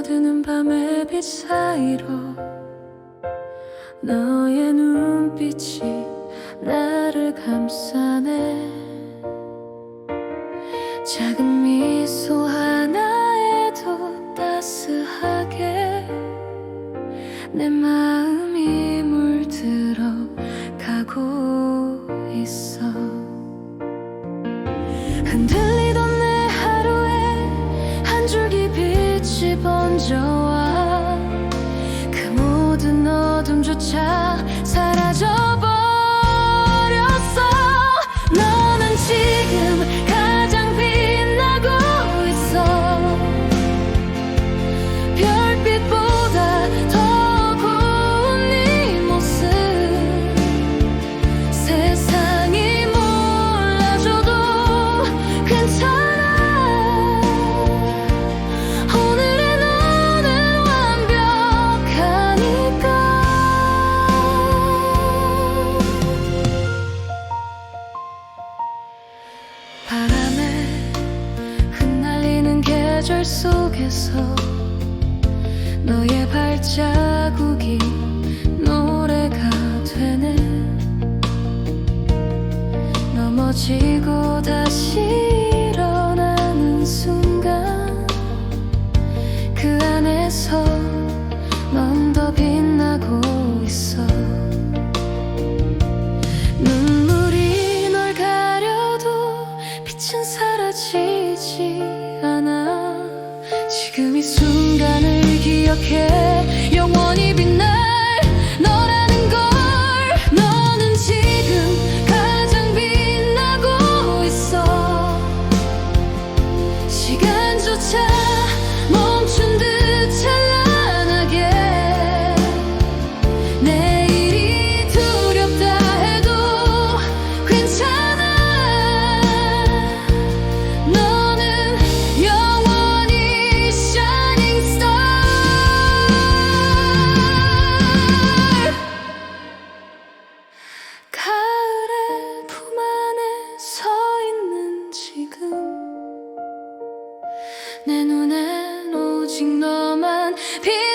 스며드는 밤의 빛 사이로 너의 눈빛이 나를 감싸네. 작은 미소 하나에도 따스하게 내 마음이 물들어 가고 있어. 흔들 빛이 번져와 그 모든 어둠조차 사라져 버렸어. 너는 지금 가장 빛나고 있어. 별빛 바람에 흩날리는 계절 속에서 너의 발자국이 노래가 되네. 넘어지 지금 이 순간을 기억해 내 눈엔 오직 너만 빛